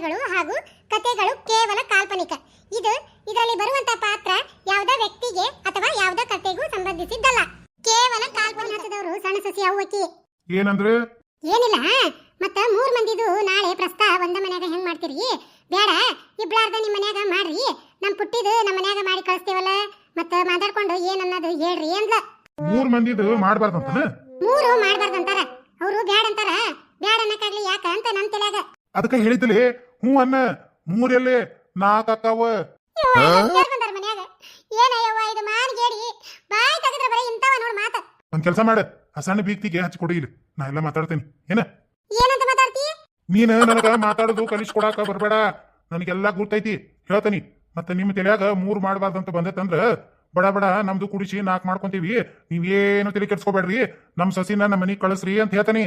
ವಿಚಾರಗಳು ಹಾಗೂ ಕಥೆಗಳು ಕೇವಲ ಕಾಲ್ಪನಿಕ. ಇದು ಇದರಲ್ಲಿ ಬರುವಂತ ಪಾತ್ರ ಯಾವುದೇ ವ್ಯಕ್ತಿಗೆ ಅಥವಾ ಯಾವುದೇ ಕಥೆಗೂ ಸಂಬಂಧಿಸಿದ್ದಲ್ಲ. ಕೇವಲ ಕಾಲ್ಪನಿಕದವರು ಸಣ್ಣ ಸಸಿ ಅವ್ವಕ್ಕಿ ಏನಂದ್ರೆ? ಏನಿಲ್ಲ. ಮತ್ತ ಮೂರ್ ಮಂದಿದು ನಾಳೆ ಪ್ರಸ್ತ ಒಂದ ಮನ್ಯಾಗ ಹೆಂಗ್ ಮಾಡ್ತೀರಿ? ಬೇಡ. ಇಬ್ಳಾರ್ದ ನಿಮ್ ಮನ್ಯಾಗ ಮಾಡ್ರಿ. ನಮ್ ಪುಟ್ಟಿದು ನಮ್ಮ ಮನ್ಯಾಗ ಮಾಡಿ ಕಳಿಸ್ತೇವಲ್ಲ. ಮತ್ತ ಮಾತಾಡ್ಕೊಂಡು ಏನ್ ಅನ್ನೋದು ಹೇಳ್ರಿ ಅಂದ್ಲ. ಮೂರ್ ಮಂದಿದು ಮಾಡ್ಬಾರ್ದಂತನ? ಮೂರು ಮಾಡ್ಬಾರ್ದಂತಾರ. ಅವ್ರು ಬ್ಯಾಡ ಅಂತಾರ ಬ್ಯಾಡ ಅನ್ನಕ್ಕಾಗ್ಲಿ ಯಾಕ ಅಂತ ನಮ್ ತಲೆಯಾಗ. ಅದಕ್ಕೆ ಹೇಳಿದ್ಲಿ ಹ್ಞೂ ಅನ್ನ ಮೂರೆಲ್ಲಿ ನಾಲ್ಕು ಅಕ್ಕವ ಬಂದಾರ ಮನ್ಯಾಗ? ಏನಯ್ಯವ್ವ ಇದು ಮಾನ್ಗೇಡಿ ಬಾಯಿ ತೆಗೆದ್ರ ಬರೀ ಇಂತವ ನೋಡ್ ಮಾತ. ಒಂದ್ ಕೆಲಸ ಮಾಡ. ಆ ಸಣ್ಣ ಬೀಕ್ತಿಗೆ ಹಚ್ಚಿ ಕೊಡಿ ಇಲ್ಲಿ. ನಾ ಎಲ್ಲ ಮಾತಾಡ್ತೀನಿ. ಏನ? ನೀನ ಮಾತಾಡ್ತಿ? ನೀನು ನನಗ ಮಾತಾಡೋದು ಕಲಿಸ್ಕೊಡಾಕ ಬರಬೇಡ. ನನಗೆಲ್ಲ ಗುರ್ತೈತಿ. ಹೇಳ್ತೇನಿ. ಮತ್ತೆ ನಿಮ್ಮ ತಲೆಯಾಗ ಮೂರ್ ಮಾಡಬಾರ್ದಂತ ಬಂದೈತಂದ್ರ ಬಡ ಬಡ ನಮ್ದು ಕುಡಿಸಿ ನಾಕ್ ಮಾಡ್ಕೊಂತೀವಿ. ನೀವೇನು ತಲೆ ಕೆಡ್ಸ್ಕೊಬೇಡ್ರಿ. ನಮ್ ಸಸಿನ ನಮ್ಮ ಮನಿಗ್ ಕಳಿಸ್ರಿ ಅಂತ ಹೇಳ್ತಾನಿ.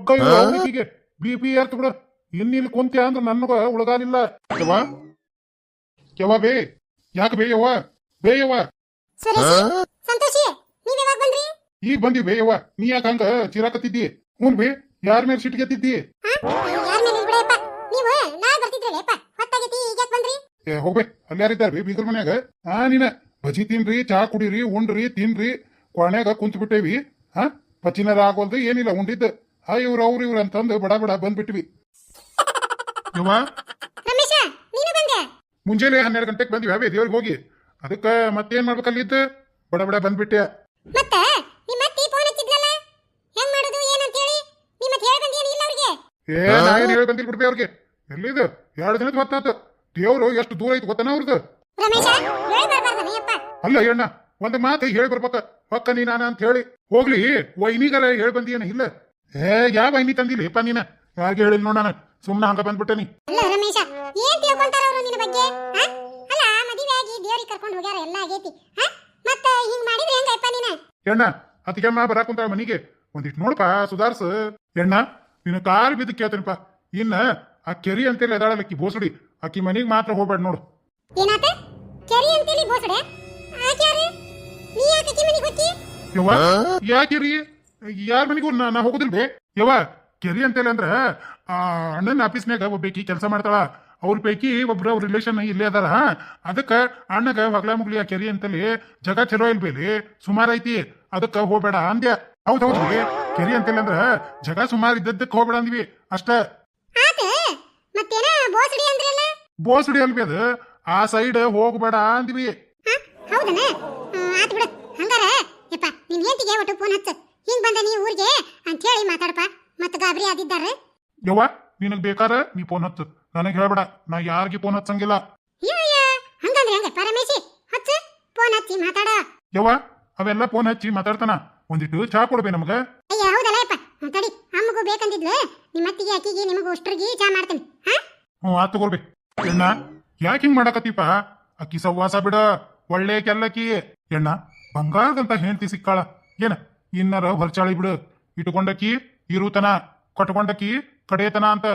ಕಟ್ಕೊಂಡು ಹೀಗೆ ಬಿ ಪಿ ಏರ್ತ ಬಿಡು ಇನ್ನಿಲ್ಲಿ ಕುಂತ್ಯ ಅಂದ್ರ ನನ್ಗ ಉಳಗಾಲಿಲ್ಲ ಯವ್ವ? ಯವ್ವ ಬೇ? ಯಾಕ ಬೇ ಯವ್ವ? ಬೇ ಯವ್ವ? ಸಂತೋಷಿ ನೀವ್ ಯಾವಾಗ ಬಂದ್ರಿ? ಈಗ ಬಂದಿ ಬೇ ಯವ್ವ. ನೀ ಯಾಕ ಹಂಗ ಚಿರಾಕತ್ತಿದ್ದಿ? ಹ್ಞೂ ಬೇ ಯಾರ ಮೇಲೆ ಸಿಟ್ಗೆತ್ತಿದ್ದಿ ಹಾ? ಬಂದ್ರಿ? ಏ ಹೋಗ್ಬೇ. ಅಲ್ಲಿ ಯಾರಿದ್ದಾರ ಬೇ ಬೀಗ್ರ ಮನ್ಯಾಗ? ಆ ನೀನ. ಬಜಿ ತಿನ್ರಿ ಚಾ ಕುಡೀರಿ ಉಂಡ್ರಿ ತಿನ್ರಿ. ಕೊನೆಗ ಕುಂತ್ ಬಿಟ್ಟೇವಿ ಹಾ? ಪಚಿನಾರ ಆಗೋಲ್ದು ಏನಿಲ್ಲ ಉಂಡಿದ್ದ. ಹಾ ಇವ್ರ ಅವ್ರ ಇವ್ರ ಅಂತಂದು ಬಡ ಬಡ ಬಂದ್ಬಿಟ್ವಿ. ಯವ್ವ? ರಮೇಶ ನೀನು ಬಂದೆ. ಮುಂಜಾನೆ ಹನ್ನೆರಡು ಗಂಟೆಗೆ ಬಂದ್ವಿ ಅವೇ ದೇವ್ರಿಗೆ ಹೋಗಿ. ಅದಕ್ಕೆ ಮತ್ತೇನ್ ಮಾಡ್ಬೇಕಲ್ಲಿದ್ದು ಬಡ ಬಡ ಬಂದ್ಬಿಟ್ಟೆ ಮತ್ತ ನಿಮ್ಮ ಅತ್ತಿ ಫೋನ್ ಹಚ್ಚಿದ್ಲಲ್ಲ? ಹೆಂಗ್ ಮಾಡುದು ಏನಂತ ಹೇಳಿ ನಿಮ್ಮ ಮತ್ತೆ ಹೇಳಿ ಬಂದೇನು ಇಲ್ಲ ಅವ್ರಿಗೆ? ಏ ನಾ ಏನ್ ಹೇಳಿ ಬಂದಿಲ್ಲ ಬಿಡ್ಬೇ ಅವ್ರಿಗೆ? ಎಲ್ಲಿದು? ಎರಡು ದಿನದ ಹೊತ್ತಾತು. ದೇವ್ರು ಎಷ್ಟು ದೂರ ಐತಿ ಗೊತ್ತಾನ ಅವ್ರದ್ದು ರಮೇಶ ಹೇಳಿ ಬರ್ಬಾರ್ದನಯ್ಯಪ್ಪ ಅಲ್ಲ ಅಣ್ಣ ಒಂದು ಮಾತು ಹೇಳಿ ಬರ್ಬೇಕ. ಪಕ್ಕ ನೀ ನಾನು ಅಂತ ಹೇಳಿ. ಹೋಗ್ಲಿ ವೈನಿಗರ ಹೇಳಿ ಬಂದಿಯೇನ ಇಲ್ಲ? ಏ ಯಾವ ಐನಿ ತಂದಿಲ್ಲ ನೀನ? ಯಾಕೆ ಹೇಳಿ ನೋಡಣ ಸುಮ್ಮನೆ ಹಂಗ ಬಂದ್ಬಿಟ್ಟನಿ ಅಲ್ಲ ರಮೇಶ ಏನ್ ತಿಳ್ಕೊಂತಾರ ಅವರು ನಿನ್ನ ಬಗ್ಗೆ? ಹಾ? ಅಲ್ಲ ಮದುವೆ ಆಗಿ ದೇವ್ರಿಗೆ ಕರ್ಕೊಂಡು ಹೋಗ್ಯಾರ ಎಲ್ಲ ಆಗೈತಿ. ಮತ್ತೆ ಮತ್ತ ಹಿಂಗ್ ಮಾಡಿದ್ರೆ ಹೆಂಗಪ್ಪ ನೀನ? ಎಣ್ಣ ಅತಿಗೆಮ್ಮ ಬರಾಕ್ ಕುಂತಾಳ ಮನಿಗೆ. ಒಂದಿಷ್ಟು ನೋಡಪ್ಪ ಸುಧಾರ್ಸ. ಎಣ್ಣ ನಿನ್ನ ಕಾರ್ ಬಿದ್ದು ಕೇಳ್ತೇನಪ್ಪ. ಇನ್ನ ಆ ಕೆರಿ ಅಂತೇಳಿ ಅದಾಳಲ್ಲ ಅಕ್ಕಿ ಬೋಸಡಿ. ಅಕ್ಕಿ ಮನಿಗೆ ಮಾತ್ರ ಹೋಗ್ಬೇಡ ನೋಡು. ಏನಾತ? ಕೆರಿ ಅಂತೇಳಿ ಬೋಸಡೆ? ಆಕ್ಯಾರು ನೀ ಯಾಕೆ ಮನೆಗೆ ಹೋಗಿ ಯವ್ವ ಯಾಕಿರಿ ಯಾರ ಮನೆಗೂ ನಾ ನಾ ಹೋಗೋದಿಲ್ಲ ಬೇ ಯವ್ವ ಕೆರಿ ಅಂತೇಳಿ ಅಂದ್ರ ಆ ಅಣ್ಣನ ಆಫೀಸ್ನ್ಯಾಗ ಒಬ್ಬೇಕಿ ಕೆಲಸ ಮಾಡ್ತಾಳ. ಅವ್ರ ಪೈಕಿ ಒಬ್ರು ಅವ್ರ ರಿಲೇಷನ್ ಇಲ್ಲೇ ಅದಾರ. ಅದಕ್ಕೆ ಅಣ್ಣಗ ಹೊಗ್ಲ ಮುಗ್ಲಿ ಆ ಕೆರಿ ಅಂತಲ್ಲಿ ಜಗ ಚಲೋ ಇಲ್ಬೇಲಿ ಸುಮಾರು ಐತಿ. ಅದಕ್ಕ ಹೋಗ್ಬೇಡ ಅಂದ್ಯ. ಹೌದ್ ಹೌದ್ರಿ ಕೆರಿ ಅಂತೇಳಿ ಅಂದ್ರ ಜಗ ಸುಮಾರು ಇದ್ದದ್ದಕ್ಕೆ ಹೋಗ್ಬೇಡ ಅಂದ್ವಿ. ಅಷ್ಟ. ಬೋಸ್ಡಿ ಅಲ್ವಿ ಅದು. ಆ ಸೈಡ್ ಹೋಗ್ಬೇಡ ಅಂದ್ವಿ. ಹೌದಣ್ಣ ಹೌದನ? ಆತ್ ಬಿಡು. ಹಂಗಾರ ಯಪ್ಪ ನಿನ್ ಹೆಂಡತಿಗೆ ಒಟ್ಟು ಫೋನ್ ಹಚ್ಚ. ಹಿಂಗ್ ಬಂದ ನೀ ಊರಿಗೆ? ಅಂತ ಹೇಳಿ ಮಾತಾಡಪ್ಪ. ಮತ್ ಗಾಬರಿ ಆದಿದ್ದಾರೆ ಯವ್ವ ನಿನಗ್ ಬೇಕಾರ ನೀ ಫೋನ್ ಹಚ್ಚು. ನನಗ್ ಹೇಳ್ಬೇಡ ನಾ ಯಾರಿಗೆ ಫೋನ್ ಹಚ್ಚಂಗಿಲ್ಲ. ಅಯ್ಯಯ್ಯ ಹಂಗಂದ್ರೆ ಹೆಂಗ? ಪರಮೇಶಿ ಹಚ್ಚು. ಫೋನ್ ಹಚ್ಚಿ ಮಾತಾಡ. ಯವ್ವ ಅವೆಲ್ಲ ಫೋನ್ ಹಚ್ಚಿ ಮಾತಾಡ್ತಾನ. ಒಂದಿಟ್ಟು ಚಾ ಕೊಡ್ಬೇ ನಮಗ. ಅಯ್ಯ ಹೌದಲ್ಲ ಯಪ್ಪ ಹ್ಮ್, ತಡಿ. ಅಮ್ಮಗೂ ಬೇಕಂದಿದ್ಲು. ನಿಮ್ಮ ಅತ್ತಿಗೆ ಅಕ್ಕಿಗೆ ನಿಮಗೂ ಅಷ್ಟ್ರಿಗೆ ಚಾ ಮಾಡ್ತೇನೆ. ಹಾ? ಹ್ಞೂ ಆತ್ ತಗೋರ್ಬಿ ಎಣ್ಣ ಯಾಕೆ ಹಿಂಗ್ ಮಾಡಕತ್ತೀಪ? ಅಕ್ಕಿ ಸವ್ವಾಸ ಬಿಡ ಒಳ್ಳೆ ಕೆಲ್ಲಕ್ಕಿ. ಎಣ್ಣ ಬಂಗಾರದಂತ ಹೆಂಡತಿ ಸಿಕ್ಕಾಳ. ಏನ? ಇನ್ನರ ಹೊರಚಾಳಿ ಬಿಡು. ಇಟ್ಕೊಂಡಕ್ಕಿ ಇರುತನ ಕಟ್ಕೊಂಡಕ್ಕಿ ಕಡೆಯತನ ಅಂತ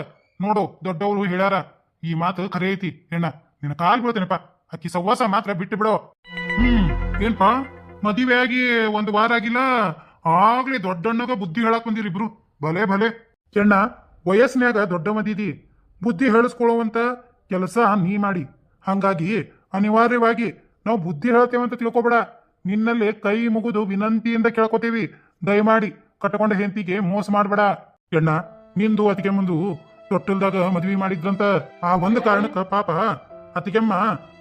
ನೋಡು ದೊಡ್ಡವರು ಹೇಳ್ಯಾರ. ಈ ಮಾತು ಖರೆ ಐತಿ ಹೆಣ್ಣ. ನಿನ್ನ ಕಾಲ್ ಬೀಳ್ತೇನಪ್ಪ. ಅಕ್ಕಿ ಸವಾಸ ಮಾತ್ರ ಬಿಟ್ಟು ಬಿಡು. ಹ್ಮ್, ಏನ್ಪಾ? ಮದುವೆ ಆಗಿ ಒಂದು ವಾರ ಆಗಿಲ್ಲ. ಆಗ್ಲೇ ದೊಡ್ಡಣ್ಣಗ ಬುದ್ಧಿ ಹೇಳಕ್ ಬಂದಿರಿ ಇಬ್ರು. ಭಲೆ ಭಲೆ. ಹೆಣ್ಣ ವಯಸ್ಸಿನಾಗ ದೊಡ್ಡ ಮದಿದಿ ಬುದ್ಧಿ ಹೇಳಿಸ್ಕೊಳ್ಳುವಂತ ಕೆಲಸ ನೀ ಮಾಡಿ. ಹಂಗಾಗಿ ಅನಿವಾರ್ಯವಾಗಿ ನಾವು ಬುದ್ಧಿ ಹೇಳ್ತೇವಂತ ತಿಳ್ಕೊಬೇಡ. ನಿನ್ನಲ್ಲಿ ಕೈ ಮುಗಿದು ವಿನಂತಿಯಿಂದ ಕೇಳ್ಕೊತೀವಿ. ದಯಮಾಡಿ, ಕಟ್ಟಕೊಂಡ ಹೆಂಡತಿಗೆ ಮೋಸ ಮಾಡಬೇಡ. ಎಣ್ಣ ನಿಂದು ಅತಿಗೆ ಮುಂದು ತೊಟ್ಟಲ್ದಾಗ ಮದ್ವಿ ಮಾಡಿದ್ರಂತ ಆ ಒಂದು ಕಾರಣಕ್ಕ ಪಾಪ. ಅತಿಗೆಮ್ಮ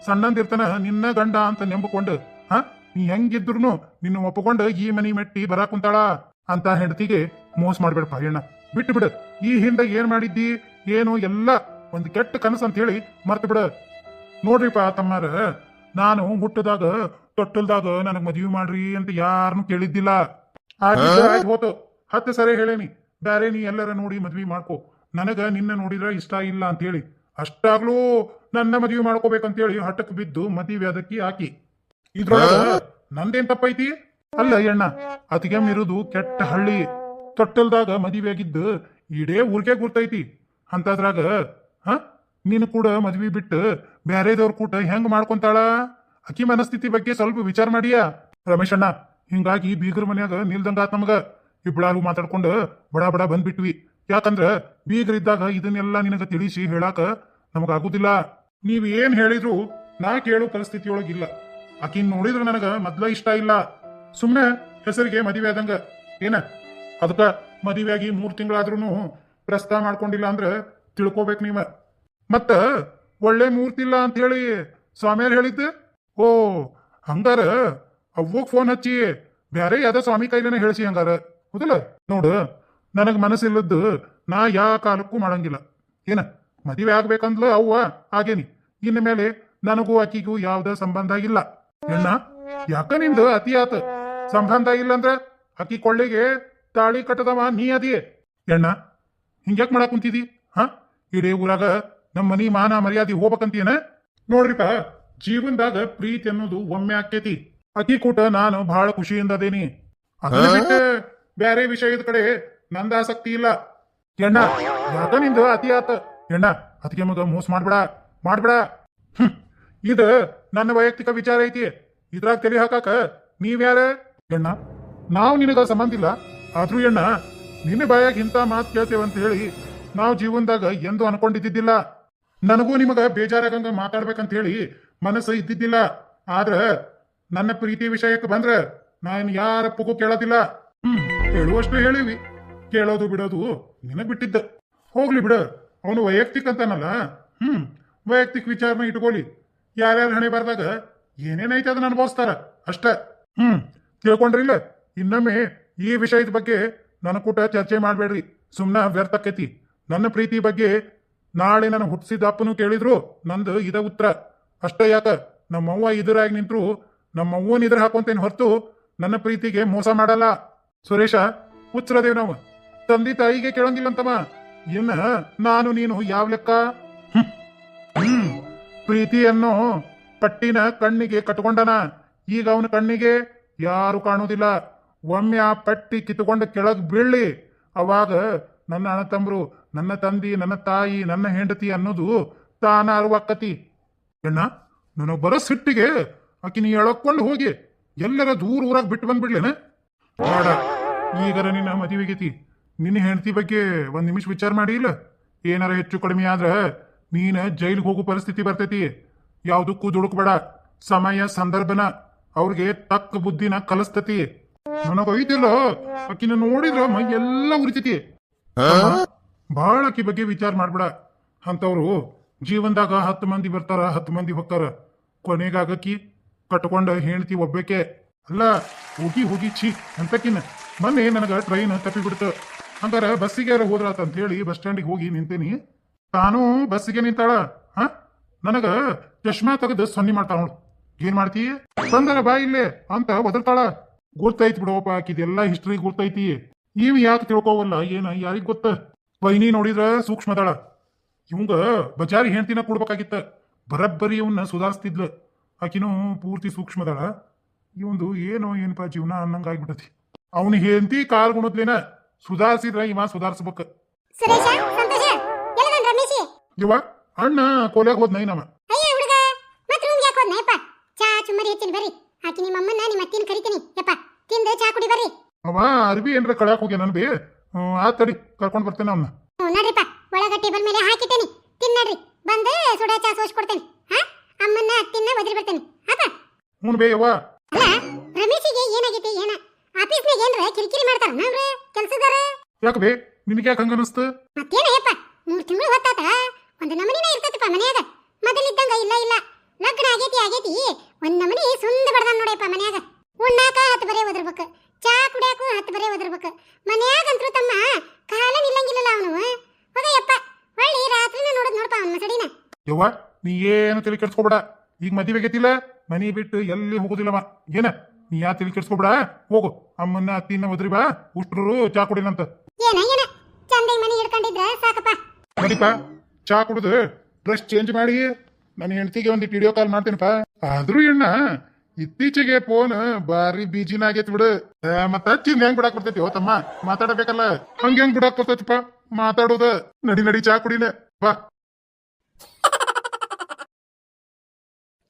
ಸಣ್ಣಂದಿರ್ತನ ನಿನ್ನ ಗಂಡ ಅಂತ ನೆಂಬಕೊಂಡು, ಹ? ನೀ ಹೆಂಗಿದ್ರು ನಿನ್ನ ಒಪ್ಕೊಂಡು ಈ ಮನಿ ಮೆಟ್ಟಿ ಬರ ಕುಂತಾಳ ಅಂತ ಹೆಂಡತಿಗೆ ಮೋಸ ಮಾಡ್ಬೇಡಪ್ಪ ಅಣ್ಣ ಬಿಟ್ಟು ಬಿಡು. ಈ ಹಿಂದೆ ಏನ್ ಮಾಡಿದ್ದಿ? ಏನು? ಎಲ್ಲ ಒಂದು ಕೆಟ್ಟ ಕನಸು ಅಂತ ಹೇಳಿ ಮರ್ತು ಬಿಡು. ನೋಡ್ರಿಪ್ಪ ತಮ್ಮಾರ. ನಾನು ಹುಟ್ಟದಾಗ ತೊಟ್ಟಲ್ದಾಗ ನನಗ್ ಮದ್ವಿ ಮಾಡ್ರಿ ಅಂತ ಯಾರನ್ನು ಕೇಳಿದ್ದಿಲ್ಲ. ಆಗಿ ಹೋತು. ಹತ್ತು ಸರಿ ಹೇಳೇನಿ. ಬ್ಯಾರೆ ನೀ ಎಲ್ಲರ ನೋಡಿ ಮದ್ವಿ ಮಾಡ್ಕೋ. ನನಗ ನಿನ್ನ ನೋಡಿದ್ರ ಇಷ್ಟ ಇಲ್ಲ ಅಂತ ಹೇಳಿ ಅಷ್ಟಾಗ್ಲೂ ನನ್ನ ಮದ್ವಿ ಮಾಡ್ಕೋಬೇಕಂತೇಳಿ ಹಠಕ್ ಬಿದ್ದು ಮದ್ವಿ ಅದಕ್ಕೆ ಹಾಕಿ. ಇದ್ರೊಳಗ ನಂದೇನ್ ತಪ್ಪೈತಿ? ಅಲ್ಲ ಎಣ್ಣ ಅತಿಗೆಮ್ ಇರುದು ಕೆಟ್ಟ ಹಳ್ಳಿ. ತೊಟ್ಟಲ್ದಾಗ ಮದುವೆ ಆಗಿದ್ದು ಇಡೇ ಊರ್ಗೆ ಗುರ್ತೈತಿ. ಅಂತದ್ರಾಗ ಹ? ನೀನು ಕೂಡ ಮದ್ವಿ ಬಿಟ್ಟು ಬ್ಯಾರೇದವ್ರ ಕೂಟ ಹೆಂಗ್ ಮಾಡ್ಕೊಂತಾಳ? ಅಕ್ಕಿ ಮನಸ್ಥಿತಿ ಬಗ್ಗೆ ಸ್ವಲ್ಪ ವಿಚಾರ ಮಾಡಿಯ. ರಮೇಶ್ ಅಣ್ಣ, ಹಿಂಗಾಗಿ ಬೀಗರ ಮನ್ಯಾಗ ನಿಲ್ದಂಗಾತ್ ನಮಗ. ಇಬ್ಬಳಾರು ಮಾತಾಡ್ಕೊಂಡು ಬಡ ಬಡ ಬಂದ್ಬಿಟ್ವಿ. ಯಾಕಂದ್ರ ಬೀಗರಿದ್ದಾಗ ಇದನ್ನೆಲ್ಲ ನಿನಗ ತಿಳಿಸಿ ಹೇಳಾಕ ನಮಗಾಗುದಿಲ್ಲ. ನೀವ್ ಏನ್ ಹೇಳಿದ್ರು ನಾ ಕೇಳೋ ಪರಿಸ್ಥಿತಿಯೊಳಗಿಲ್ಲ. ಆಕಿನ್ ನೋಡಿದ್ರ ನನಗ ಮೊದ್ಲ ಇಷ್ಟ ಇಲ್ಲ. ಸುಮ್ಮನೆ ಹೆಸರಿಗೆ ಮದುವೆ ಆದಂಗ. ಏನ? ಅದಕ್ಕ ಮದುವೆಯಾಗಿ ಮೂರು ತಿಂಗಳಾದ್ರೂ ಪ್ರಸ್ತಾವ ಮಾಡ್ಕೊಂಡಿಲ್ಲ ಅಂದ್ರೆ ತಿಳ್ಕೊಬೇಕು ನೀವ. ಮತ್ತ ಒಳ್ಳೆ ಮೂರ್ತಿ ಇಲ್ಲ ಅಂತ ಹೇಳಿ ಸ್ವಾಮಿಯರ್ ಹೇಳಿದ್ದೆ? ಓ, ಹಂಗಾರ ಅವ್ವಗ್ ಫೋನ್ ಹಚ್ಚಿ ಬ್ಯಾರೆ ಯಾವ್ದೋ ಸ್ವಾಮಿ ಕೈಲೇನೆ ಹೇಳಿಸಿ ಹಂಗಾರ. ಹೌದಲ್ಲ ನೋಡು, ನನಗ್ ಮನಸ್ಸಿಲ್ಲದ್ದು ನಾ ಯಾ ಕಾಲಕ್ಕೂ ಮಾಡಂಗಿಲ್ಲ. ಏನ, ಮದುವೆ ಆಗ್ಬೇಕಂದ್ಲ ಅವ್ವ ಆಗೇನಿ ಇನ್ನು ಮೇಲೆ ನನಗೂ ಆಕಿಗೂ ಯಾವ್ದ ಸಂಬಂಧ ಇಲ್ಲ. ಎಣ್ಣ, ಯಾಕ ನಿಂದು ಅತಿ ಆತ? ಸಂಬಂಧ ಇಲ್ಲ ಅಂದ್ರ ಆಕಿ ಕೊಳ್ಳಿಗೆ ತಾಳಿ ಕಟ್ಟದವ ನೀ ಅದಿ ಎಣ್ಣ, ಹಿಂಗ್ಯಾಕ್ ಮಾಡಾಕ್ ಕುಂತಿದಿ? ಹಾ? ಇಡೀ ಊರಾಗ ನಮ್ಮ ಮನಿ ಮಾನ ಮರ್ಯಾದೆ ಹೋಗ್ಬೇಕಂತೀನ ನೋಡ್ರಿಪ್ಪ ಜೀವನದಾಗ ಪ್ರೀತಿ ಅನ್ನೋದು ಒಮ್ಮೆ ಆಕ್ಕೇತಿ. ಅತಿ ಕೂಟ ನಾನು ಬಹಳ ಖುಷಿಯಿಂದ ಅದೇನಿ. ಅದನ್ನ ಬಿಟ್ಟು ಬ್ಯಾರೆ ವಿಷಯದ ಕಡೆ ನಂದ ಆಸಕ್ತಿ ಇಲ್ಲ. ಎಣ್ಣ ಯಾಕ ನಿಂದು ಅತಿ ಆತ? ಎಣ್ಣ ಅದಕ್ಕೆ ಮಗ ಮೋಸ ಮಾಡ್ಬೇಡ ಮಾಡ್ಬೇಡ. ಹ್ಮ್ ಇದು ನನ್ನ ವೈಯಕ್ತಿಕ ವಿಚಾರ ಐತಿ. ಇದ್ರಾಗ ತಲೆ ಹಾಕಾಕ ನೀವ್ಯಾರ? ಎಣ್ಣ ನಾವು ನಿನಗ ಸಂಬಂಧ ಇಲ್ಲ. ಆದ್ರೂ ಎಣ್ಣ ನಿನ್ನ ಬಾಯಾಗ ಇಂಥ ಮಾತು ಕೇಳ್ತೇವಂತ ಹೇಳಿ ನಾವು ಜೀವನದಾಗ ಎಂದು ಅನ್ಕೊಂಡಿದ್ದಿದ್ದಿಲ್ಲ. ನನಗೂ ನಿಮಗ ಬೇಜಾರಾಗಂಗ ಮಾತಾಡ್ಬೇಕಂತ ಹೇಳಿ ಮನಸ್ಸು ಇದ್ದಿದ್ದಿಲ್ಲ. ಆದ್ರ ನನ್ನ ಪ್ರೀತಿ ವಿಷಯಕ್ಕೆ ಬಂದ್ರ ನಾನು ಯಾರಪ್ಪಗೂ ಕೇಳೋದಿಲ್ಲ. ಹ್ಮ್ ಹೇಳುವಷ್ಟು ಹೇಳಿವಿ. ಕೇಳೋದು ಬಿಡೋದು ನಿನಗ್ ಬಿಟ್ಟಿದ್ದ. ಹೋಗ್ಲಿ ಬಿಡ, ಅವನು ವೈಯಕ್ತಿಕ ಅಂತಾನಲ್ಲ. ಹ್ಮ್, ವೈಯಕ್ತಿಕ ವಿಚಾರನ ಇಟ್ಕೊಳ್ಳಿ. ಯಾರ್ಯಾರು ಹಣೆ ಬರ್ದಾಗ ಏನೇನೈತೆ ಅದನ್ನ ಅನುಭವಿಸ್ತಾರ? ಅಷ್ಟ. ಹ್ಮ್ ತಿಳ್ಕೊಂಡ್ರಿಲ್ಲ ಇನ್ನೊಮ್ಮೆ ಈ ವಿಷಯದ ಬಗ್ಗೆ ನನ್ನ ಕೂಟ ಚರ್ಚೆ ಮಾಡಬೇಡ್ರಿ. ಸುಮ್ನ ವ್ಯರ್ಥಕ್ಕೈತಿ ನನ್ನ ಪ್ರೀತಿ ಬಗ್ಗೆ ನಾಳೆ ನನ್ನ ಹುಟ್ಟಿಸಿದಪ್ಪನು ಕೇಳಿದ್ರು, ನಂದು ಇದ ಉತ್ತರ ಅಷ್ಟೇ ಯಾಕ? ನಮ್ಮವ್ವ ಇದರಾಗಿ ನಿಂತ್ರು, ನಮ್ಮವ್ವನ ಇದ್ರ ಹಾಕೊಂತೇನೆ ಹೊರತು ನನ್ನ ಪ್ರೀತಿಗೆ ಮೋಸ ಮಾಡಲ್ಲ. ಸುರೇಶ ಹುಚ್ಚರದೇವ್ ನಾವು, ತಂದೆ ತಾಯಿಗೆ ಕೇಳಂಗಿಲ್ಲಂತಮ್ಮ. ಏನ ಇನ್ನ ನಾನು ನೀನು ಯಾವ ಲೆಕ್ಕ. ಹ್ಮ್ ಪ್ರೀತಿಯನ್ನು ಪಟ್ಟಿನ ಕಣ್ಣಿಗೆ ಕಟ್ಕೊಂಡನ. ಈಗ ಅವನ ಕಣ್ಣಿಗೆ ಯಾರು ಕಾಣುವುದಿಲ್ಲ. ಒಮ್ಮೆ ಆ ಪಟ್ಟಿ ಕಿತ್ಕೊಂಡು ಕೆಳಗ್ ಬೀಳ್ಲಿ. ಅವಾಗ ನನ್ನ ಅಣ್ಣ ತಮ್ಮರು ನನ್ನ ತಂದಿ ನನ್ನ ತಾಯಿ ನನ್ನ ಹೆಂಡತಿ ಅನ್ನೋದು ತಾನ ಅರ್ವಾಕತಿ ಎಣ್ಣ ನನಗೆ ಬರೋ ಸಿಟ್ಟಿಗೆ ಆಕಿನ ಎಳಕೊಂಡು ಹೋಗಿ ಎಲ್ಲರ ದೂರ ಊರಾಗ ಬಿಟ್ಟು ಬಂದ್ಬಿಡ್ಲೇನ? ಬೇಡ, ಈಗರ ನಿನ್ನ ಮದುವೆಗೈತಿ ನಿನ್ನ ಹೆಂಡತಿ ಬಗ್ಗೆ ಒಂದ್ ನಿಮಿಷ ವಿಚಾರ ಮಾಡಿ ಇಲ್ಲ? ಏನಾರ ಹೆಚ್ಚು ಕಡಿಮೆ ಆದ್ರ ನೀನ ಜೈಲಿಗೆ ಹೋಗೋ ಪರಿಸ್ಥಿತಿ ಬರ್ತೈತಿ. ಯಾವುದಕ್ಕೂ ದುಡುಕ್ಬೇಡ. ಸಮಯ, ಸಂದರ್ಭನ ಅವ್ರಿಗೆ ತಕ್ಕ ಬುದ್ಧಿನ ಕಲಿಸ್ತತಿ. ನನಗ ಅಕ್ಕಿನ ಆಕಿನ ನೋಡಿದ್ರ ಮೈ ಎಲ್ಲ ಉರಿತೈತಿ. ಬಹಳ ಆಕಿ ಬಗ್ಗೆ ವಿಚಾರ ಮಾಡ್ಬೇಡ. ಅಂತವ್ರು ಜೀವನದಾಗ ಹತ್ತು ಮಂದಿ ಬರ್ತಾರ, ಹತ್ತು ಮಂದಿ ಹೋಗ್ತಾರ. ಕೊನೆಗಾಗಕ್ಕಿ ಕಟ್ಕೊಂಡ ಹೇಳ್ತಿ ಒಬ್ಬಕ್ಕೆ ಅಲ್ಲ, ಹೋಗಿ ಹೋಗಿ, ಛೀ ಅಂತಕಿನ ಮೊನ್ನೆ ನನಗ ಟ್ರೈನ್ ತಪ್ಪಿ ಬಿಡ್ತು ಹಂಗಾರ ಬಸ್ಸಿಗೆ ಹೋದ್ರಾತ ಅಂತ ಹೇಳಿ ಬಸ್ ಸ್ಟ್ಯಾಂಡಿಗೆ ಹೋಗಿ ನಿಂತೇನಿ. ತಾನು ಬಸ್ಸಿಗೆ ನಿಂತಾಳ. ಹ? ನನಗ ಚಶ್ಮಾ ತೆಗೆದು ಸೊನ್ನೆ ಮಾಡ್ತಾಳ ನೋಡು. ಏನ್ ಮಾಡ್ತಿ? ತಂದರ ಬಾ ಇಲ್ಲೇ ಅಂತ ಒದರ್ತಾಳ. ಗುರ್ತೈತಿ ಬಿಡೋಪ, ಆಕಿದೆಲ್ಲ ಹಿಸ್ಟ್ರಿ ಗೊತ್ತೈತಿ ಇವ್ ಯಾಕೆ ತಿಳ್ಕೋವಲ್ಲ ಏನ ಯಾರಿಗ್ ಗೊತ್ತ? ವೈನಿ ನೋಡಿದ್ರ ಸೂಕ್ಷ್ಮದಾಳ ಇವಂಗ ಬಜಾರಿ ಹೆಂಡ್ತಿನ ಕೊಡ್ಬೇಕಾಗಿತ್ತ. ಬರಬ್ಬರಿ ಇವನ್ನ ಸುಧಾರಿಸ್ತಿದ್ಲ. ಆಕಿನೂ ಪೂರ್ತಿ ಸೂಕ್ಷ್ಮದಾಳ ಇವಂದು ಏನೋ ಏನಪ್ಪ ಜೀವನ ಅನ್ನಂಗ ಆಗ್ಬಿಟ್ಟತಿ ಅವನ ಹೆಂಡತಿ ಕಾಲ್ ಗುಣದ್ಲೇನ ಸುಧಾರಿಸಿದ್ರ ಇವ ಸುಧಾರಿಸ್ಬೇಕ. ಇವ ಅಣ್ಣ ಕೋಲ್ಯಾಗ ನಮ್ಮ ರೂಮ್ ಯಾಕೆ ಹೋದ್ನಯಪ್ಪ ಚಾ ಚುಮ್ಮರಿ ಹೆಚ್ಚಿನ ಬರ್ರಿ. ಆಕಿ ನಿಮ್ಮ ಅಮ್ಮನ್ನ ನಿಮ್ಮ ಅತ್ತಿನ ಕರಿತೀನಿ. ಯಪ್ಪ ತಿಂದ ಚಾ ಕುಡಿ ಬರ್ರಿ. ಅವ ಅರ್ಬಿ ಏನ್ರ ಕಳ್ಯಾಕ ಹೋಗ್ಯ ನನ್ ಆ ತಡಿ ಕರ್ಕೊಂಡ್ ಬರ್ತೇನೆ ಅವ್ನ. ನಡ್ರಿಪ್ಪ ಒಳಗ ಟೇಬಲ್ ಮೇಲೆ ಹಾಕಿಟ್ಟೇನಿ. ತಿನ್ನಡ್ರಿ ಬಂದು ಸುಡ ಚಾ ಸೋಸ್ ಕೊಡ್ತೇನೆ ಹಾ? ಅಮ್ಮನ್ನ ಅತ್ತಿನ ಒದರಿ ಬರ್ತೇನೆ. ಆತ? ಹ್ಞೂ ಬೇ ಯವ್ವ. ಅಲ್ಲ ರಮೇಶಿಗೆ ಏನಾಗೈತಿ ಏನ? ಆಫೀಸ್ನಾಗ ಏನ್ರ ಕಿರಿಕಿರಿ ಮಾಡ್ತಾರ ಅವ್ರ ಕೆಲ್ಸದಾರ ಯಾಕ ಬೇ ನಿನಗೆ ಯಾಕೆ ಹಂಗ ಅನಿಸ್ತು? ಮತ್ತೇನಯ್ಯಪ್ಪ ಮೂರ್ ತಿಂಗಳು ಹೊತ್ತಾತ. ಒಂದ್ ನಮನಿನ ಇರ್ತೈತಪ್ಪ ಮನ್ಯಾಗ. ಮೊದಲಿದ್ದಂಗ ಇಲ್ಲ ಇಲ್ಲ. ಲಗ್ನ ಆಗೇತಿ ಆಗೇತಿ. ಒಂದ್ ನಮನಿ ಸುಂದ ಬಡ್ದಾನ ನೋಡಪ್ಪ ಮನ್ಯಾಗ. ಉಣ್ಣಾಕ ಹತ್ತು ಬರೇ ಒದರ್ಬೇಕು. ಚಾ ಕುಡಿಯಾಕು ಹತ್ತು ಬರೇ ಒದರ್ಬೇಕು. ಮನ್ಯಾಗಂತ್ರು ತಮ್ಮ ಕಾಲ ನಿಲ್ಲಂಗಿಲ್ಲಲ್ಲ ಅವನು ಹೋಗಯ್ಯಪ್ಪ ಹೊಳ್ಳಿ ರಾತ್ರಿನ ನೋಡೋದು ನೋಡಪ್ಪ ಅವನ ಮಸಡಿನ. ಯವ್ವ ನೀ ಏನು ತಲೆ ಕೆಡ್ಸ್ಕೊಬೇಡ. ಈಗ ಮದುವೆ ಗೆತ್ತಿಲ್ಲ ಮನಿ ಬಿಟ್ಟು ಎಲ್ಲಿ ಹೋಗೋದಿಲ್ಲವ. ಏನ? ನೀ ಯಾ ತಲೆ ಕೆಡ್ಸ್ಕೊಬೇಡ? ಹೋಗು. ಅಮ್ಮನ್ನ ಅತ್ತಿನ ಒದ್ರಿ ಬಾ. ಉಷ್ಟ್ರು ಚಾ ಕುಡಿನಂತ. ಏನ ಏನ? ಚಂದ ಮನಿ ಹಿಡ್ಕೊಂಡಿದ್ರ ಸಾಕಪ್ಪ. ನಡಿಪ ಚಾ ಕುಡಿದು ಡ್ರೆಸ್ ಚೇಂಜ್ ಮಾಡಿ. ನನ್ನ ಹೆಂಡತಿಗೆ ಒಂದು ವಿಡಿಯೋ ಕಾಲ್ ಮಾಡ್ತೀನಿಪ್ಪ. ಆದ್ರೂ ಎಣ್ಣ ಇತ್ತೀಚೆಗೆ ಫೋನ್ ಬಾರಿ ಬೀಜಿನ ಆಗೈತಿ ಬಿಡು. ಮತ್ತ ಹಚ್ಚಿಂದ ಹೆಂಗ್ ಬಿಡಾಕ್ ಬರ್ತೈತಿ? ತಮ್ಮ ಮಾತಾಡಬೇಕಲ್ಲ. ಹಂಗ ಹೆಂಗ್ ಬಿಡಾಕ್ ಬರ್ತೈತಿಪ್ಪ? ಮಾತಾಡೋದ. ನಡಿ ನಡಿ ಚಾ ಕುಡಿನ ಬಾ.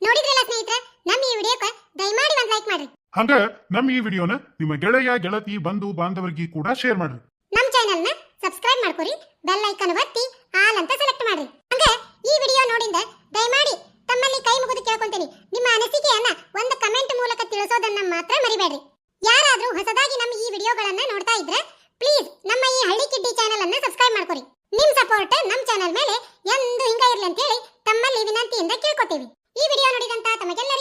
ನೋಡಿದ್ರಲ್ಲ ಸ್ನೇಹಿತರೆ ನಮ್ಮ ಈ ವಿಡಿಯೋಕ್ಕೆ ದಯಮಾಡಿ ಒಂದು ಲೈಕ್ ಮಾಡ್ರಿ. ಹಂಗ ನಮ್ಮ ಈ ವಿಡಿಯೋನ ನಿಮ್ಮ ಗೆಳೆಯ ಗೆಳತಿ ಬಂಧು ಬಾಂಧವರಿಗೆ ಕೂಡ ಶೇರ್ ಮಾಡ್ರಿ. ನಮ್ಮ ಚಾನೆಲ್ನ ಸಬ್ಸ್ಕ್ರೈಬ್ ಮಾಡ್ಕೊರಿ ಬೆಲ್ ಐಕನ್ ಒತ್ತಿ ಆಲ್ ಅಂತ ಸೆಲೆಕ್ಟ್ ಮಾಡ್ರಿ. ಹಂಗ ಈ ವಿಡಿಯೋ ನೋಡಿಂದ ದಯಮಾಡಿ ತಮ್ಮಲ್ಲಿ ಕೈ ಮುಗಿದು ಕೇಳ್ಕೊಂತೀನಿ. ನಿಮ್ಮ ಅನಿಸಿಕೆಯನ್ನ ಒಂದು ಕಮೆಂಟ್ ಮೂಲಕ ತಿಳಿಸೋದನ್ನ ಮಾತ್ರ ಮರಿಬೇಡ್ರಿ. ಯಾರಾದ್ರೂ ಹೊಸದಾಗಿ ನಮ್ಮ ಈ ವಿಡಿಯೋಗಳನ್ನ ನೋಡ್ತಾ ಇದ್ರೆ ಪ್ಲೀಸ್ ನಮ್ಮ ಈ ಹಳ್ಳಿ ಕಿಡ್ಡಿ ಚಾನೆಲ್ ಅನ್ನ ಸಬ್ಸ್ಕ್ರೈಬ್ ಮಾಡ್ಕೊರಿ. ನಿಮ್ ಸಪೋರ್ಟ್ ನಮ್ಮ ಚಾನೆಲ್ ಮೇಲೆ ಎಂದು ಹಿಂಗ ಇರ್ಲಿ ಅಂತ ಹೇಳಿ ತಮ್ಮಲ್ಲಿ ವಿನಂತಿಯಿಂದ ಕೇಳ್ಕೊತೀವಿ. ಈ ವಿಡಿಯೋ ನೋಡಿದಂತ ತಮಗೆಲ್ಲರಿಗೂ